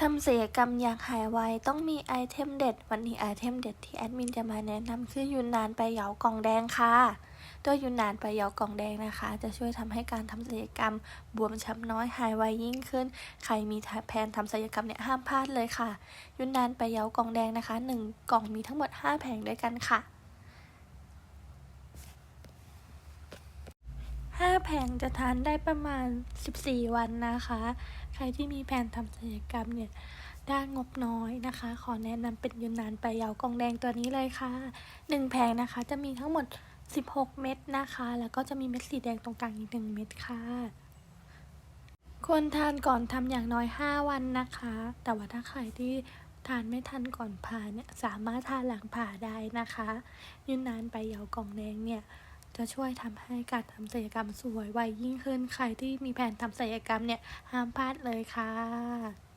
ทำศัลยกรรมอยากหายไวต้องมีไอเทมเด็ด วันนี้ไอเทมเด็ดที่แอดมินจะมาแนะนำคือยูนนานไปเหยากล่องแดงค่ะตัวยูนนานไปเหยากล่องแดงนะคะ จะช่วยทำให้การทำศัลยกรรม บวมช้ำน้อยหายไวยิ่งขึ้น ใครมีแผนทำศัลยกรรมเนี่ยห้ามพลาดเลยค่ะยูนนานไปเหยากล่องแดงนะคะหนึ่งกล่องมีทั้งหมด 5 แผงด้วยกันค่ะ ห้า แผงจะทานได้ประมาณ 14 วันนะคะ ใครที่มีแผนทำศัลยกรรมเนี่ยด้านงบน้อยนะคะ ขอแนะนำเป็นยุนนานไปยาวกองแดงตัวนี้เลยค่ะ 1 แผงนะคะจะมีทั้งหมด 16 เม็ดนะคะ แล้วก็จะมีเม็ดสีแดงตรงกลางอีก 1 เม็ดค่ะควรทานก่อนทำอย่างน้อย 5 วันนะคะ แต่ว่าถ้าใครที่ทานไม่ทันก่อนผ่าเนี่ยสามารถทานหลังผ่าได้นะคะ ยุนนานไปยาวกองแดงเนี่ย จะช่วยทำให้การทำศัลยกรรมสวยไวยิ่งขึ้น ใครที่มีแผนทำศัลยกรรมเนี่ยห้ามพลาดเลยค่ะ